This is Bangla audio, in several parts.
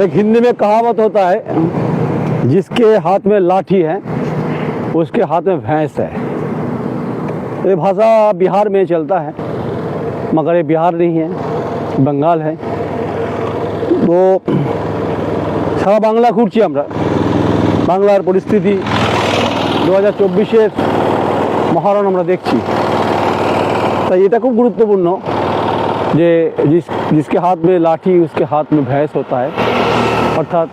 एक हिंदी में कहावत होता है जिसके हाथ में लाठी है उसके हाथ में भैंस है ये भाषा बिहार में चलता है मगर ये बिहार नहीं है बंगाल है তো সারা বাংলা ঘুরছি আমরা বাংলার পরিস্থিতি দু হাজার চব্বিশের মহারণ আমরা দেখছি তাই এটা খুব গুরুত্বপূর্ণ যে जिस जिसके हाथ में লাঠি उसके हाथ में भैंस होता है অর্থাৎ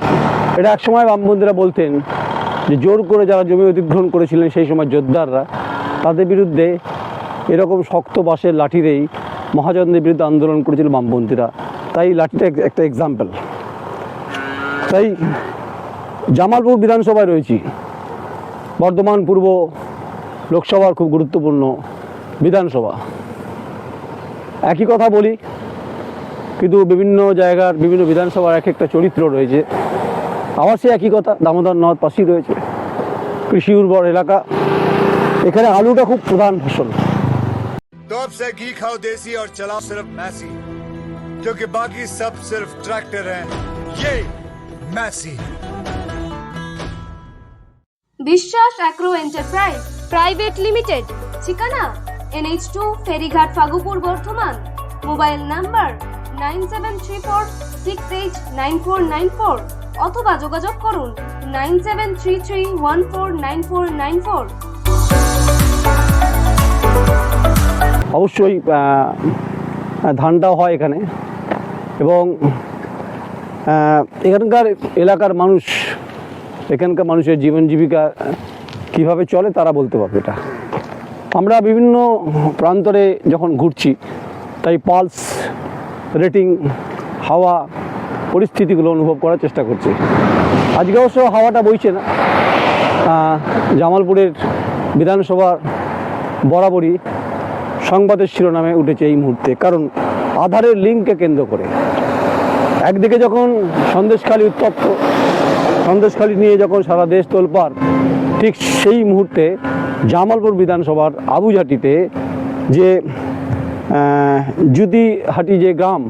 এটা একসময় বামবন্ধুরা বলতেন যে জোর করে যারা জমি অধিগ্রহণ করেছিলেন সেই সময় যোদ্ধাররা, তাদের বিরুদ্ধে এরকম শক্ত বাঁশের লাঠিরেই মহাজনদের বিরুদ্ধে আন্দোলন করেছিল বামপন্থীরা তাই লাঠিটা একটা এক্সাম্পল তাই জামালপুর বিধানসভায় রয়েছি। বর্ধমান পূর্ব লোকসভার খুব গুরুত্বপূর্ণ বিধানসভা। একই কথা বলি কিন্তু বিভিন্ন জায়গার বিভিন্ন বিধানসভার এক একটা চরিত্র রয়েছে আবার সে একই কথা দামোদর নদ পাশেই রয়েছে কৃষি উর্বর এলাকা এখানে আলুটা খুব প্রধান ফসল तो अब से घी खाओ देसी और चलाओ सिर्फ मैसी क्योंकि बाकी सब सिर्फ ट्रैक्टर हैं ये Massey Biswas agro enterprise private limited ঠিকানা এনএইচ টু ফেরিঘাট Phagupur Bardhaman mobile number nine seven three four six eight nine four nine four অথবা যোগাযোগ করুন nine seven three three one four nine four nine four. অবশ্যই ধানটাও হয় এখানে। এবং এখানকার এলাকার মানুষ, এখানকার মানুষের জীবন জীবিকা কীভাবে চলে তারা বলতে পারবে এটা। আমরা বিভিন্ন প্রান্তরে যখন ঘুরছি, তাই পালস রেটিং, হাওয়া, পরিস্থিতিগুলো অনুভব করার চেষ্টা করছি। আজকে অবশ্য হাওয়াটা বইছে না। জামালপুরের বিধানসভার বরাবরই সংবাদের শিরোনামে উঠেছে এই মুহূর্তে। কারণ আধারের লিঙ্ককে কেন্দ্র করে। একদিকে যখন সন্দেশখালী উত্তপ্ত, সন্দেশখালী নিয়ে যখন সারা দেশ তোলপার ঠিক সেই মুহূর্তে জামালপুর বিধানসভার আবুঝাটিতে যে আহ, জুতিহাটি যে গ্রাম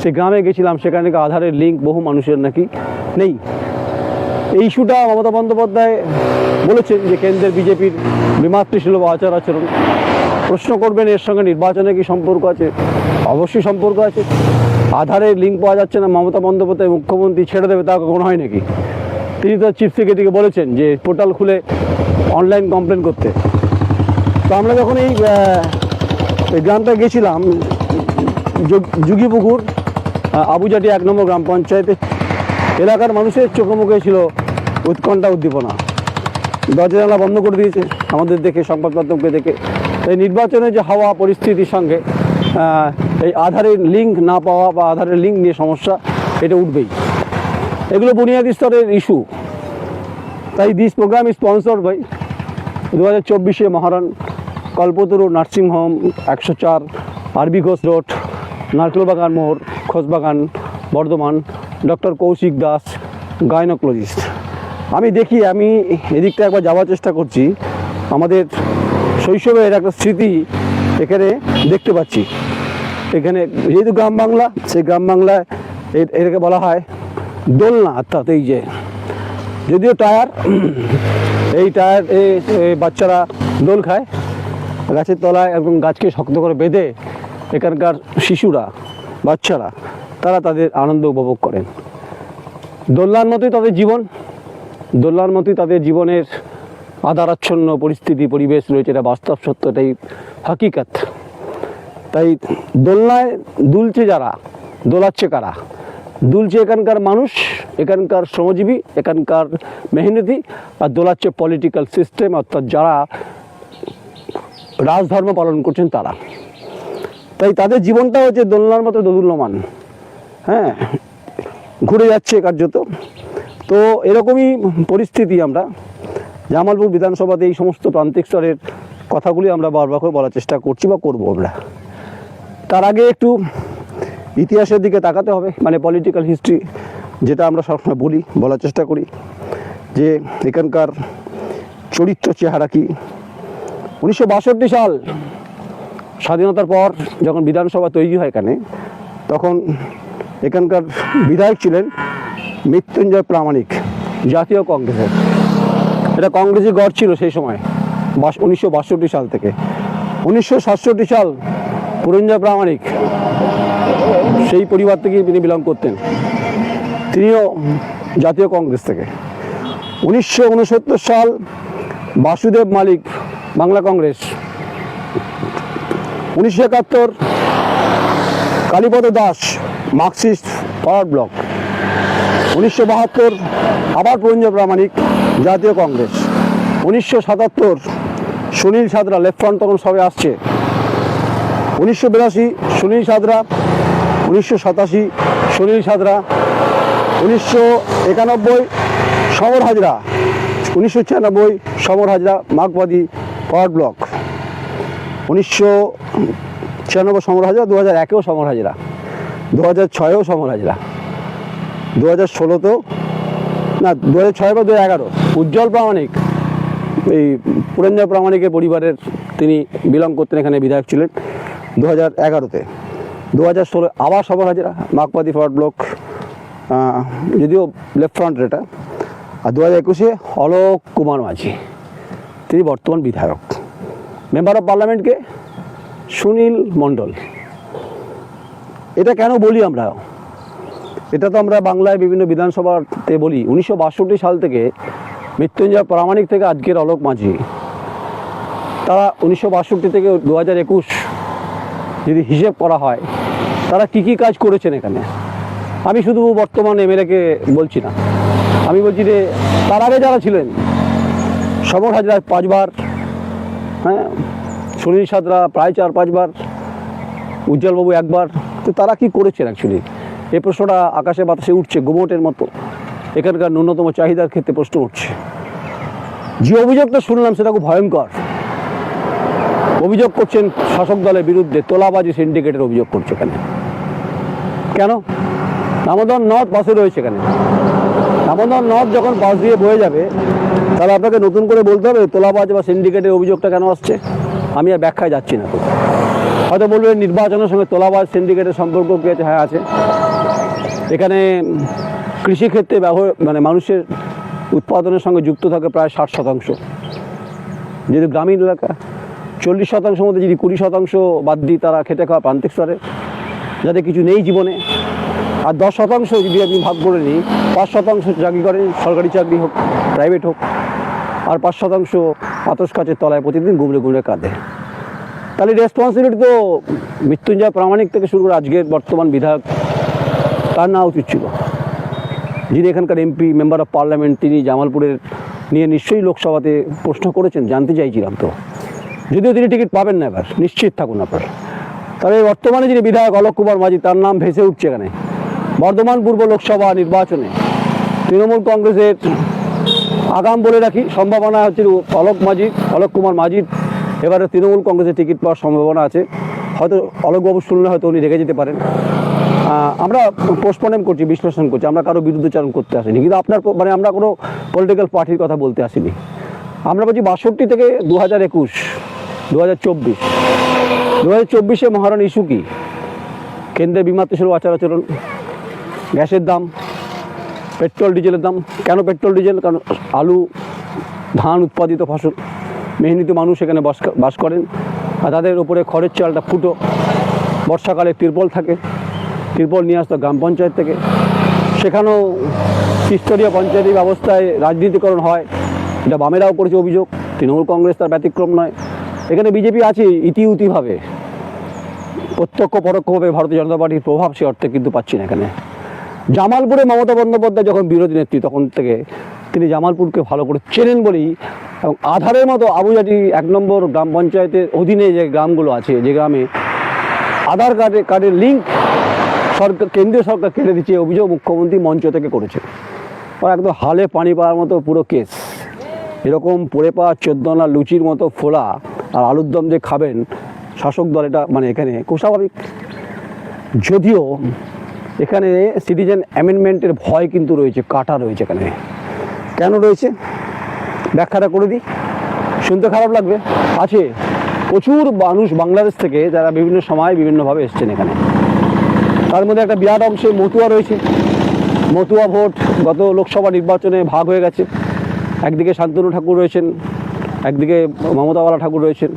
সে গ্রামে গেছিলাম সেখানে আধারের লিঙ্ক বহু মানুষের নাকি নেই। এই ইস্যুটা মমতা বন্দ্যোপাধ্যায় বলেছেন যে কেন্দ্রের বিজেপির বিমাতৃসুলভ আচার আচরণ। প্রশ্ন করবেন এর সঙ্গে নির্বাচনে কি সম্পর্ক আছে? অবশ্যই সম্পর্ক আছে। আধারের লিঙ্ক পাওয়া যাচ্ছে না মমতা বন্দ্যোপাধ্যায় মুখ্যমন্ত্রী ছেড়ে দেবে তা কখনো হয় নাকি? তিনি তো চিফ সেক্রেটারিকে বলেছেন যে পোর্টাল খুলে অনলাইন কমপ্লেন করতে। তো আমরা যখন এই এই গ্রামটা গেছিলাম, যোগ- যুগীপুকুর আবুজাটি এক নম্বর গ্রাম পঞ্চায়েতে। এলাকার মানুষের চোখে মুখে ছিল উৎকণ্ঠা উদ্দীপনা। দরজা জানলা বন্ধ করে দিয়েছে, আমাদের দেখে, সংবাদ মাধ্যমকে দেখে। এই নির্বাচনের যে হাওয়া, পরিস্থিতির সঙ্গে এই আধারের লিঙ্ক না পাওয়া বা আধারের লিঙ্ক নিয়ে সমস্যা, এটা উঠবেই। এগুলো বুনিয়াদি স্তরের ইস্যু তাই দিস প্রোগ্রাম স্পন্সর বাই দু হাজার চব্বিশে মহারান কল্পতরু নার্সিং হোম, একশো চার, আরবি ঘোষ রোড, নারকেলবাগান মোড় খোসবাগান বর্ধমান, ডক্টর কৌশিক দাস, গাইনোকোলজিস্ট। আমি দেখি, আমি এদিকটা একবার যাওয়ার চেষ্টা করছি। আমাদের শৈশবের একটা স্মৃতি এখানে দেখতে পাচ্ছি। এখানে যেহেতু গ্রাম বাংলা, সেই গ্রাম বাংলায় এটাকে বলা হয় দোলনা, অর্থাৎ এই যে, যদিও টায়ার, এই টায়ার বাচ্চারা দোল খায় গাছের তলায় এবং গাছকে শক্ত করে বেঁধে এখানকার শিশুরা, বাচ্চারা, তারা তাদের আনন্দ উপভোগ করেন। দোলনার মতোই তাদের জীবন। দোলনার মতোই তাদের জীবনের আধারাচ্ছন্ন পরিস্থিতি, পরিবেশ রয়েছে, এটা বাস্তব সত্য, এটাই হাকিকাত। তাই দোলনায় দুলছে যারা, দোলাচ্ছে কারা? দুলছে এখানকার মানুষ, এখানকার শ্রমজীবী, এখানকার মেহনতি, আর দোলাচ্ছে পলিটিক্যাল সিস্টেম অর্থাৎ যারা রাজধর্ম পালন করছেন তারা। তাই তাদের জীবনটা হচ্ছে দোলনার মতো দোদুল্যমান হ্যাঁ ঘুরে যাচ্ছে কার্যত। তো এরকমই পরিস্থিতি আমরা, জামালপুর বিধানসভাতে এই সমস্ত প্রান্তিক স্তরের কথাগুলি আমরা বারবার করে বলার চেষ্টা করছি বা করব আমরা। তার আগে একটু ইতিহাসের দিকে তাকাতে হবে মানে পলিটিক্যাল হিস্ট্রি যেটা আমরা সবসময় বলি, বলার চেষ্টা করি, যে এখানকার চরিত্র চেহারা কি উনিশশো বাষট্টি সাল স্বাধীনতার পর যখন বিধানসভা তৈরি হয় এখানে, তখন এখানকার বিধায়ক ছিলেন মৃত্যুঞ্জয় প্রামাণিক, জাতীয় কংগ্রেসের। এটা কংগ্রেসই গড় ছিল সেই সময় বাস উনিশশো বাষট্টি সাল থেকে। উনিশশো সাতষট্টি সাল পুরঞ্জয় প্রামাণিক, সেই পরিবার থেকে তিনি বিলং করতেন, তিনিও জাতীয় কংগ্রেস থেকে। উনিশশো উনসত্তর সাল বাসুদেব মালিক বাংলা কংগ্রেস। উনিশশো একাত্তর, Kalipada Das, Marxist forward bloc. উনিশশো বাহাত্তর, আবার পুরঞ্জ প্রামাণিক জাতীয় কংগ্রেস। উনিশশো সাতাত্তর, সুনীল সাদরা লেফট ফ্রন্ট তখন সবে আসছে। উনিশশো বিরাশি, সুনীল সাদরা উনিশশো সাতাশি, সুনীল সাদরা উনিশশো একানব্বই, সমর হাজরা। উনিশশো ছিয়ানব্বই, সমর হাজরা, মার্কবাদী ফরওয়ার্ড ব্লক। উনিশশো ছিয়ানব্বই সমর হাজরা দু হাজার একেও সমর হাজরা দু হাজার ছয়েও সমর হাজরা দু হাজার ষোলোতেও, না দু হাজার ছয় বা দু হাজার এগারো। উজ্জ্বল প্রামাণিক, এই পুরঞ্জয় প্রামাণিকের পরিবারের তিনি বিলং করতেন, এখানে বিধায়ক ছিলেন দু হাজার এগারোতে। দু হাজার ষোলো, আবার সবার হাজিরা মাকপাতি ফরওয়ার্ড ব্লক যদিও লেফট ফ্রন্ট এটা। আর দু হাজার একুশে অলোক কুমার মাঝি। তিনি বর্তমান বিধায়ক। মেম্বার অফ পার্লামেন্টকে সুনীল মণ্ডল। এটা কেন বলি আমরা? এটা তো আমরা বাংলায় বিভিন্ন বিধানসভাতে বলি। উনিশশো বাষট্টি সাল থেকে মৃত্যুঞ্জয় প্রামাণিক থেকে আজকের অলোক মাঝি। তারা উনিশশো বাষট্টি থেকে দু হাজার একুশ যদি হিসেব করা হয়, তারা কী কী কাজ করেছেন এখানে? আমি শুধু বর্তমান এমএলএকে বলছি না। আমি বলছি যে তার আগে যারা ছিলেন সমর হাজরা পাঁচবার হ্যাঁ? সুনীল সাদরা প্রায় চার, পাঁচবার, উজ্জ্বলবাবু একবার। তো তারা কি করেছেন অ্যাকচুয়ালি এই প্রশ্নটা আকাশে বাতাসে উঠছে, গোমটের মতো। এখানকার ন্যূনতম চাহিদার ক্ষেত্রে প্রশ্ন উঠছে। যে অভিযোগটা শুনলাম সেটা খুব ভয়ঙ্কর। অভিযোগ করছেন শাসক দলের বিরুদ্ধে তোলাবাজি সিন্ডিকেটের অভিযোগ করছে এখানে। কেন? দামোদর নর্থ বাসে রয়েছে এখানে। দামোদর নদ যখন পাশ দিয়ে বয়ে যাবে, তাহলে আপনাকে নতুন করে বলতে হবে তোলাবাজ বা সিন্ডিকেটের অভিযোগটা কেন আসছে? আমি আর ব্যাখ্যায় যাচ্ছি না। হয়তো বলবে নির্বাচনের সঙ্গে তোলাবাজ সিন্ডিকেটের সম্পর্ক কি আছে? হ্যাঁ আছে। এখানে কৃষিক্ষেত্রে ব্যবহার মানে মানুষের উৎপাদনের সঙ্গে যুক্ত থাকে প্রায় ষাট শতাংশ। যেহেতু গ্রামীণ এলাকা, চল্লিশ শতাংশ মধ্যে যদি কুড়ি শতাংশ বাদ দিই তারা খেটে খাওয়া প্রান্তিক স্তরে, যাতে কিছু নেই জীবনে আর দশ শতাংশ যদি আমি ভাগ করে নিই, পাঁচ শতাংশ চাকরি করেন সরকারি চাকরি হোক প্রাইভেট হোক, আর পাঁচ শতাংশ আতস কাছের তলায় প্রতিদিন গুমড়ে গুমড়ে কাঁদে। তাহলে রেসপন্সিবিলিটি তো মৃত্যুঞ্জয় প্রামাণিক থেকে শুরু করে আজকের বর্তমান বিধায়ক, তার নেওয়া উচিত ছিল। যিনি এখানকার এমপি মেম্বার অফ পার্লামেন্ট তিনি জামালপুরের নিয়ে নিশ্চয়ই লোকসভাতে প্রশ্ন করেছেন, জানতে চাইছিলাম তো। যদিও তিনি টিকিট পাবেন না এবার, নিশ্চিত থাকুন আপনার। তবে বর্তমানে যিনি বিধায়ক অলোক কুমার মাঝি, তার নাম ভেসে উঠছে এখানে। বর্ধমান পূর্ব লোকসভা নির্বাচনে তৃণমূল কংগ্রেসের আগাম বলে রাখি, সম্ভাবনা হচ্ছে অলোক মাঝি, অলোক কুমার মাঝির এবারে তৃণমূল কংগ্রেসের টিকিট পাওয়ার সম্ভাবনা আছে। হয়তো অলোকবাবু শুনলে হয়তো উনি রেগে যেতে পারেন। আমরা পোস্টমর্টেম করছি, বিশ্লেষণ করছি, আমরা কারও বিরুদ্ধচারণ করতে আসিনি। কিন্তু আপনার মানে আমরা কোনো পলিটিক্যাল পার্টির কথা বলতে আসিনি। আমরা বলছি বাষট্টি থেকে দু হাজার একুশ দু হাজার চব্বিশ দু হাজার চব্বিশে মহারণ ইস্যু কি? কেন্দ্রে বিমা আচার আচরণ। গ্যাসের দাম, পেট্রোল, ডিজেলের দাম। কেন পেট্রোল, ডিজেল? কারণ আলু, ধান উৎপাদিত ফসল। মেহনীত মানুষ এখানে বাস বাস করেন। আর তাদের উপরে খড়ের চালটা ফুটো। বর্ষাকালে তিরপল থাকে। তিরপল নিয়ে আসতো গ্রাম পঞ্চায়েত থেকে। সেখানেও ত্রিস্তরীয় পঞ্চায়েতি ব্যবস্থায় রাজনীতিকরণ হয়। এটা বামেরাও করেছে অভিযোগ। তৃণমূল কংগ্রেস তার ব্যতিক্রম নয়। এখানে বিজেপি আছে ইতিউতিভাবে। প্রত্যক্ষ পরোক্ষভাবে ভারতীয় জনতা পার্টির প্রভাব সে অর্থে কিন্তু পাচ্ছি না এখানে। জামালপুরে মমতা বন্দ্যোপাধ্যায় যখন বিরোধী নেত্রী, তখন থেকে তিনি জামালপুরকে ভালো করে চেনেন বলেই এবং আধারের মতো আবুজাটি এক নম্বর গ্রাম পঞ্চায়েতের অধীনে যে গ্রামগুলো আছে, যে গ্রামে আধার কার্ডে, কার্ডের লিঙ্ক সরকার, কেন্দ্রীয় সরকার কেটে দিচ্ছে অভিযোগ মুখ্যমন্ত্রী মঞ্চ থেকে করেছে। আর একদম হালে পানি পাওয়ার মতো পুরো কেস। এরকম পড়ে পাওয়া চোদ্দনা লুচির মতো ফোলা আর আলুর দম যে খাবেন, শাসক দল এটা মানে এখানে খুব যদিও এখানে সিটিজেন অ্যামেন্ডমেন্টের ভয় কিন্তু রয়েছে, কাটা রয়েছে এখানে। কেন রয়েছে? ব্যাখ্যাটা করে দিই। শুনতে খারাপ লাগবে। আছে, প্রচুর মানুষ বাংলাদেশ থেকে যারা বিভিন্ন সময় বিভিন্নভাবে এসছেন এখানে। তার মধ্যে একটা বিরাট অংশে মতুয়া রয়েছে। মতুয়া ভোট গত লোকসভা নির্বাচনে ভাগ হয়ে গেছে। একদিকে শান্তনু ঠাকুর রয়েছেন, একদিকে মমতাওয়ালা ঠাকুর রয়েছেন।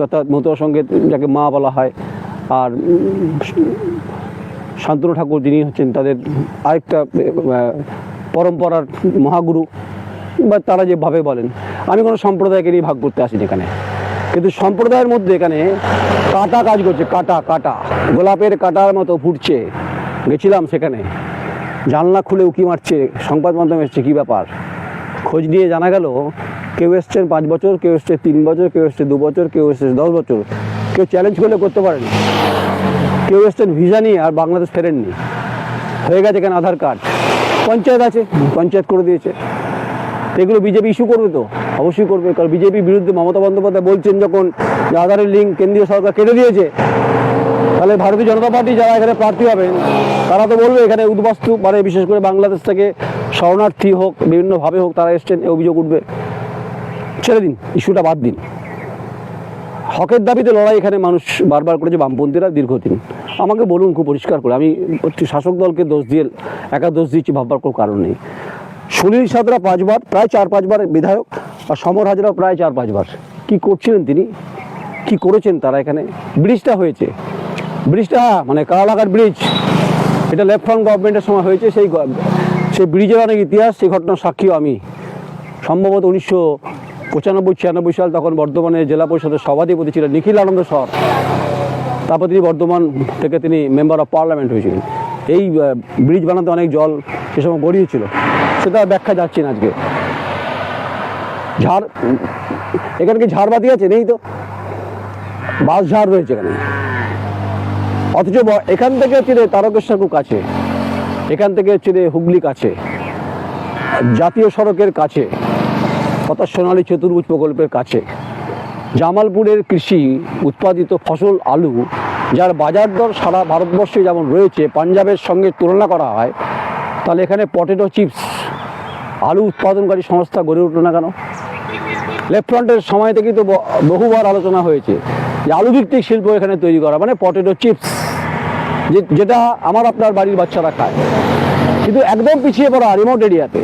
অর্থাৎ মতুয়া সঙ্গে যাকে মা বলা হয়। আর শান্তনু ঠাকুর, যিনি হচ্ছেন তাদের আরেকটা পরম্পরার মহাগুরু, বা তারা যেভাবে বলেন। আমি কোনো সম্প্রদায়কে নিয়ে ভাগ করতে আসিনি এখানে। কিন্তু সম্প্রদায়ের মধ্যে এখানে কাটা কাজ করছে, কাটা কাটা। গোলাপের কাটার মতো ফুটছে। গেছিলাম সেখানে। জানলা খুলে উকি মারছে, সংবাদ মাধ্যমে এসছে, কী ব্যাপার? খোঁজ নিয়ে জানা গেল, কেউ এসছেন পাঁচ বছর, কেউ এসছে তিন বছর, কেউ এসছে দু বছর, কেউ এসছে দশ বছর। কেউ চ্যালেঞ্জ করলে করতে পারেনি। কেউ এসছেন ভিসা নিয়ে আর বাংলাদেশ ফেরেননি। হয়ে গেছে কেন আধার কার্ড? পঞ্চায়েত আছে, পঞ্চায়েত করে দিয়েছে। এগুলো বিজেপি ইস্যু করবে তো? অবশ্যই করবে, কারণ বিজেপির বিরুদ্ধে মমতা বন্দ্যোপাধ্যায় বলছেন যখন যে আধারের লিঙ্ক কেন্দ্রীয় সরকার কেটে দিয়েছে, তাহলে ভারতীয় জনতা পার্টি যারা এখানে প্রার্থী হবেন, তারা তো বলবে এখানে উদ্বাস্তু মানে বিশেষ করে বাংলাদেশ থেকে শরণার্থী হোক, বিভিন্নভাবে হোক তারা এসছেন অভিযোগ উঠবে। ছেড়ে দিন ইস্যুটা বাদ দিন। হকের দাবিতে লড়াই এখানে মানুষ বারবার করেছে, বামপন্থীরা দীর্ঘদিন। আমাকে বলুন খুব পরিষ্কার করে, আমি শাসক দলকে দোষ দিয়ে, একা দোষ দিচ্ছি, ভাববার কোনো কারণ নেই। সুনীল সাদরা পাঁচবার, প্রায় চার পাঁচবার বিধায়ক, আর সমর হাজরা প্রায় চার পাঁচবার। কি করছিলেন তিনি? কি করেছেন তারা এখানে? ব্রিজটা হয়েছে। ব্রিজটা মানে কারালাঘাট ব্রিজ, এটা লেফট ফ্রন্ট গভর্নমেন্টের সময় হয়েছে, সেই সেই ব্রিজের অনেক ইতিহাস, সেই ঘটনার সাক্ষীও আমি। সম্ভবত উনিশশো পঁচানব্বই, ছিয়ানব্বই সাল তখন বর্ধমানে জেলা পরিষদের সভাধিপতি ছিলেন নিখিল আনন্দ সর। তারপর তিনি বর্ধমান থেকে তিনি মেম্বার অফ পার্লামেন্ট হয়েছিলেন। এই ব্রিজ বানাতে অনেক জল সে সময় গড়িয়েছিল। সেটা ব্যাখ্যা যাচ্ছে না আজকে। ঝাড়, এখানে কি ঝাড়বাতি আছে? নেই তো। বাস ঝাড় রয়েছে এখানে। অথচ এখান থেকে হচ্ছে তারকেশ্বর কাছে। এখান থেকে হচ্ছে হুগলি কাছে। জাতীয় সড়কের কাছে। অর্থাৎ সোনালী চতুর্ভুজ প্রকল্পের কাছে। জামালপুরের কৃষি উৎপাদিত ফসল আলু, যার বাজার দর সারা ভারতবর্ষে যেমন রয়েছে, পাঞ্জাবের সঙ্গে তুলনা করা হয়, তাহলে এখানে পটেটো চিপস আলু উৎপাদনকারী সংস্থা গড়ে উঠল না কেন? লেফট ফ্রন্টের সময় থেকেই তো বহুবার আলোচনা হয়েছে যে আলু ভিত্তিক শিল্প এখানে তৈরি করা মানে পটেটো চিপস যেটা আমার আপনার বাড়ির বাচ্চারা খায়। কিন্তু একদম পিছিয়ে পড়া রিমোট এরিয়াতে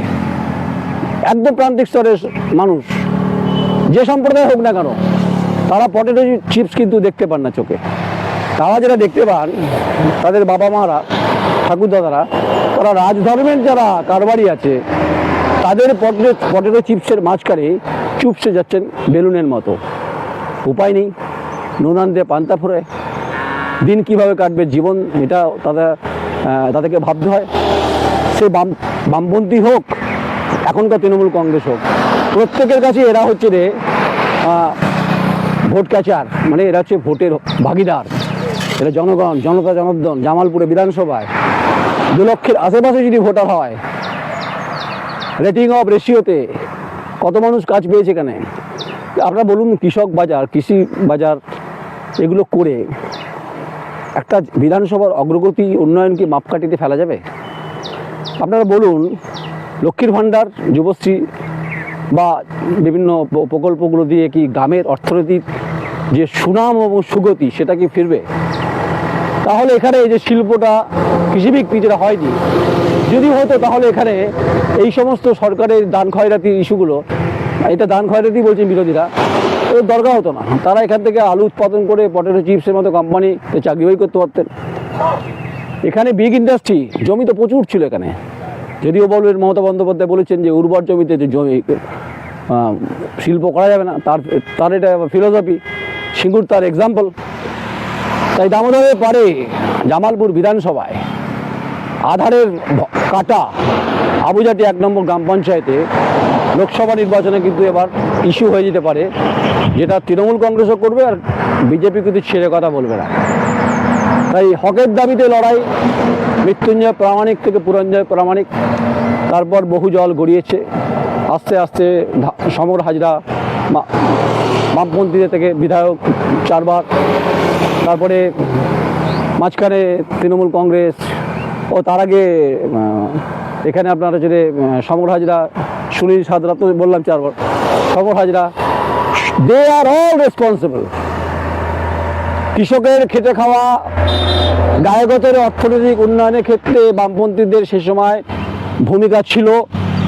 একদম প্রান্তিক স্তরের মানুষ। যে সম্প্রদায় হোক না কেন, তারা পটেটো চিপস কিন্তু দেখতে পান না চোখে। তারা যারা দেখতে পান, তাদের বাবা মারা ঠাকুরদাদারা তারা রাজধর্মের যারা কারবারি আছে, তাদের পটেটো পটেটো চিপসের মাঝখানে চুপসে যাচ্ছেন বেলুনের মতো। উপায় নেই। নুনান দিয়ে পান্তা ফুরে। দিন কীভাবে কাটবে জীবন, এটা তাদের তাদেরকে ভাবতে হয়। সে বাম, বামপন্থী হোক এখনকার তৃণমূল কংগ্রেস হোক। প্রত্যেকের কাছে এরা হচ্ছে রে ভোট ক্যাচার মানে এরা হচ্ছে ভোটের ভাগিদার। এরা জনগণ, জনতা জনার্দন জামালপুরে বিধানসভায়। দু লক্ষের আশেপাশে যদি ভোটার হয় রেটিং অফ রেশিওতে কত মানুষ কাজ পেয়েছে এখানে? আপনারা বলুন কৃষক বাজার, কৃষি বাজার, এগুলো করে একটা বিধানসভার অগ্রগতি, উন্নয়নকে মাপকাঠিতে ফেলা যাবে? আপনারা বলুন লক্ষ্মীর ভাণ্ডার, যুবশ্রী বা বিভিন্ন প্রকল্পগুলো দিয়ে কি গ্রামের অর্থনীতির যে সুনাম এবং সুগতি সেটা কি ফিরবে? তাহলে এখানে এই যে শিল্পটা কৃষিভিত্তিক যেটা হয়নি, যদি হতো তাহলে এখানে এই সমস্ত সরকারের দান খয়রাতির ইস্যুগুলো, এটা দান খয়রাতি বলছেন বিরোধীরা, এর দরকার হতো না। তারা এখান থেকে আলু উৎপাদন করে পটেটো চিপসের মতো কোম্পানি চাকরি করতে পারতেন। এখানে বিগ ইন্ডাস্ট্রি জমি তো প্রচুর ছিল এখানে। যদিও বলবেন মমতা বন্দ্যোপাধ্যায় বলেছেন যে উর্বর জমিতে যে জমি শিল্প করা যাবে না, তার তার এটা ফিলোসফি সিঙ্গুর তার এক্সাম্পল তাই দামোদরের পারে জামালপুর বিধানসভায়। আধারের কাটা আবুজাটি এক নম্বর গ্রাম পঞ্চায়েতে। লোকসভা নির্বাচনে কিন্তু এবার ইস্যু হয়ে যেতে পারে, যেটা তৃণমূল কংগ্রেসও করবে আর বিজেপি কিন্তু ছেড়ে কথা বলবে না। তাই হকের দাবিতে লড়াই, মৃত্যুঞ্জয় প্রামাণিক থেকে পুরঞ্জয় প্রামাণিক, তারপর বহু জল গড়িয়েছে। আস্তে আস্তে সমর হাজরা বামপন্থীদের থেকে বিধায়ক চারবার, তারপরে মাঝখানে তৃণমূল কংগ্রেস ও তার আগে এখানে আপনার হচ্ছে সমর হাজরা, সুনীল সাদরা তো বললাম চারবার, Samar Hazra they are all responsible কৃষকের খেটে খাওয়া গায়কতের অর্থনৈতিক উন্নয়নের ক্ষেত্রে বামপন্থীদের সে সময় ভূমিকা ছিল।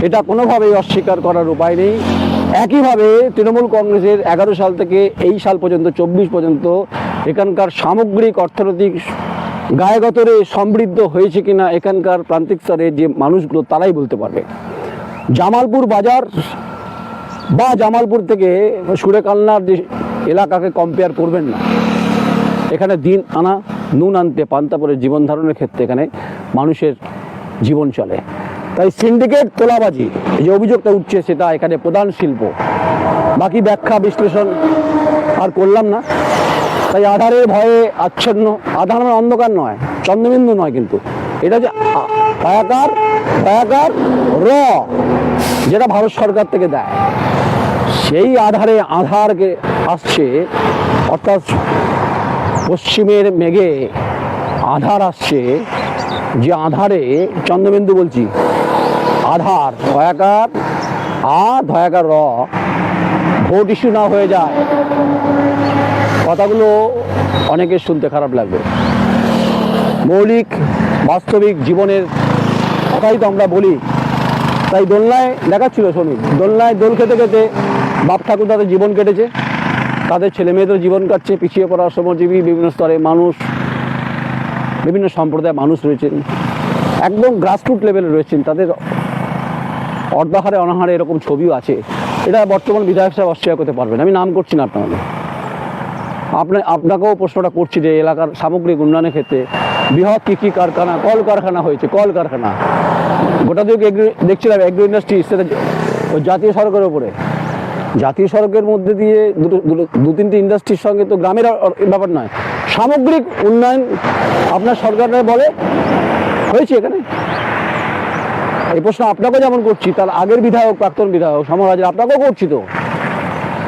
এটা কোনোভাবেই অস্বীকার করার উপায় নেই। একইভাবে তৃণমূল কংগ্রেসের এগারো সাল থেকে এই সাল পর্যন্ত, চব্বিশ পর্যন্ত এখানকার সামগ্রিক অর্থনৈতিক গায়গতরে সমৃদ্ধ হয়েছে কিনা এখানকার প্রান্তিক স্তরে যে মানুষগুলো তারাই বলতে পারবে। জামালপুর বাজার বা জামালপুর থেকে সুরেকালনার যে এলাকাকে কম্পেয়ার করবেন না। এখানে দিন আনা, নুন আনতে পান্তা পরে জীবন ধারণের ক্ষেত্রে এখানে মানুষের জীবন চলে। তাই সিন্ডিকেট তোলাবাজি যে অভিযোগটা উঠছে সেটা এখানে প্রধান শিল্প। বাকি ব্যাখ্যা, বিশ্লেষণ আর করলাম না। তাই আধারের ভয়ে আচ্ছন্ন, আধার মানে অন্ধকার নয়, চন্দ্রবিন্দু নয় কিন্তু। এটা যে পায়াকার পায়াকার র, যেটা ভারত সরকার থেকে দেয়। সেই আধারে আধারকে আসছে, অর্থাৎ পশ্চিমের মেঘে আধার আসছে। যে আধারে চন্দ্রবিন্দু বলছি। আধার ধয়াকার আ ধয়াকার র। ভোট ইস্যু না হয়ে যায়। কথাগুলো অনেকের শুনতে খারাপ লাগবে। মৌলিক, বাস্তবিক জীবনের কথাই তো আমরা বলি। তাই দোলনায় দেখাচ্ছিল শ্রমিক দোলনায় দোল খেতে খেতে বাপ ঠাকুর তাদের জীবন কেটেছে। তাদের ছেলে মেয়েদের জীবন কাটছে, পিছিয়ে পড়া শ্রমজীবী, বিভিন্ন স্তরে মানুষ, বিভিন্ন সম্প্রদায়ের মানুষ রয়েছেন। একদম গ্রাসরুট লেভেলে রয়েছেন। তাদের অর্ধাহারে, অনাহারে এরকম ছবিও আছে। এটা বর্তমান বিধায়ক সাহেব অস্বীকার করতে পারবেন। আমি নাম করছি না আপনাদের। আপনার আপনাকেও প্রশ্নটা করছি যে এলাকার সামগ্রিক উন্নয়নের ক্ষেত্রে বৃহৎ কী কী কারখানা, কল কারখানা হয়েছে, কল কারখানা। গোটা দিকে দেখছিলাম এগ্রো ইন্ডাস্ট্রি সেটা জাতীয় সড়কের ওপরে জাতীয় সড়কের মধ্যে দিয়ে দুটো দু তিনটি ইন্ডাস্ট্রির সঙ্গে তো গ্রামের ব্যাপার নয়। সামগ্রিক উন্নয়ন আপনার সরকারের বলে, হয়েছে এখানে? এই প্রশ্ন আপনাকেও যেমন করছি, তার আগের বিধায়ক, প্রাক্তন বিধায়ক, সমরাজের আপনাকেও করছি তো।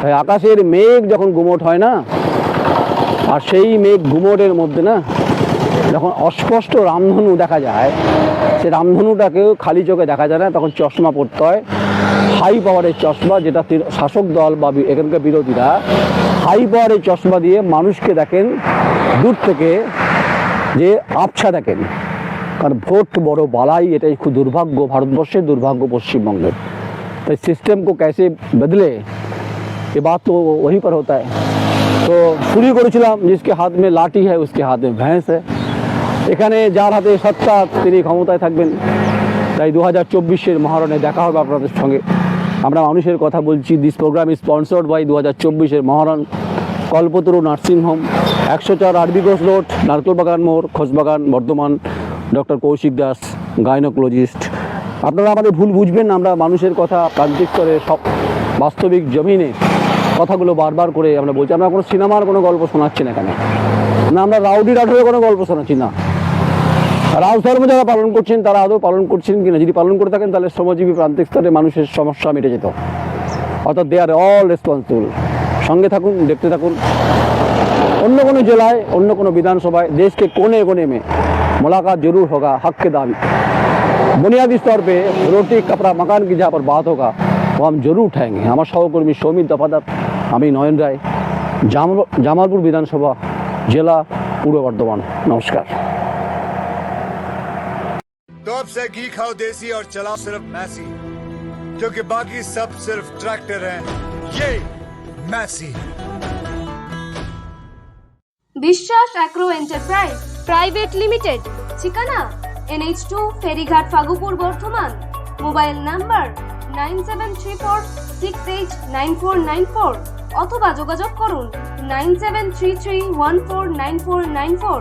তাই আকাশের মেঘ যখন গুমোট হয় না, আর সেই মেঘ গুমোটের মধ্যে না, যখন অস্পষ্ট রামধনু দেখা যায়, সে রামধনুটাকেও খালি চোখে দেখা যায় না, তখন চশমা পড়তে হয়। হাই পাওয়ারের চশমা যেটা তি- শাসক দল বা বি- এখানকার বিরোধীরা হাই পাওয়ারের চশমা দিয়ে মানুষকে দেখেন দূর থেকে যে আবছা দেখেন কারণ ভোট বড় বালাই এটাই খুব দুর্ভাগ্য ভারতবর্ষের দুর্ভাগ্য পশ্চিমবঙ্গের তাই সিস্টেম को कैसे बदले ये बात तो वहीं पर होता है তো শুরু করেছিলাম जिसके हाथ में লাঠি है उसके हाथ में भैंस है এখানে যার হাতে সত্তা তিনি ক্ষমতায় থাকবেন তাই দু হাজার চব্বিশের মহারণে দেখা হবে আপনাদের সঙ্গে। আমরা মানুষের কথা বলছি। This programme is sponsored by দু হাজার চব্বিশের মহারণ। কল্পতরু নার্সিংহোম একশো চার আরবি ঘোষ রোড, নারকেলবাগান মোড় Khosbagan Bardhaman. Doctor Kaushik Das, gynaecologist. আপনারা আমাদের ভুল বুঝবেন আমরা মানুষের কথা প্রান্তিক স্তরে সব বাস্তবিক জমিনে কথাগুলো বারবার করে আমরা বলছি। আমরা কোনো সিনেমার কোনো গল্প শোনাচ্ছি না এখানে। না, আমরা রাউডি রাঠোরের কোনো গল্প শোনাচ্ছি না। রাজধর্ম যারা পালন করছেন, তারা আদৌ পালন করছেন কিনা? যদি পালন করে থাকেন, তাহলে শ্রমজীবী প্রান্তিক স্তরে মানুষের সমস্যা মিটে যেত। অর্থাৎ দে আর অল রেসপন্সিবল সঙ্গে থাকুন, দেখতে থাকুন। অন্য কোনো জেলায়, অন্য কোনো বিধানসভায়, দেশকে কোণে কোণে মে, মোলাকাত জরুর হোগা, হককে দাবি। বুনিয়াদি স্তর পে রোটি, কাপড়া, মকান কি যা বাত হোক ও আমি জরুর जरूर আমার সহকর্মী সৌমিত দফাদার, আমি নয়ন রায় জামালপুর বিধানসভা, জেলা পূর্ব বর্ধমান। নমস্কার। तो अब से घी खाओ देसी और चलाओ सिर्फ मैसी क्योंकि बाकी सब सिर्फ ट्रैक्टर हैं ये Massey Biswas agro enterprise private limited ঠিকানা এনএইচ টু ফেরিঘাট Fagupur Bardhaman mobile number nine seven three four six eight nine four nine four অথবা যোগাযোগ করুন nine seven three three one four nine four nine four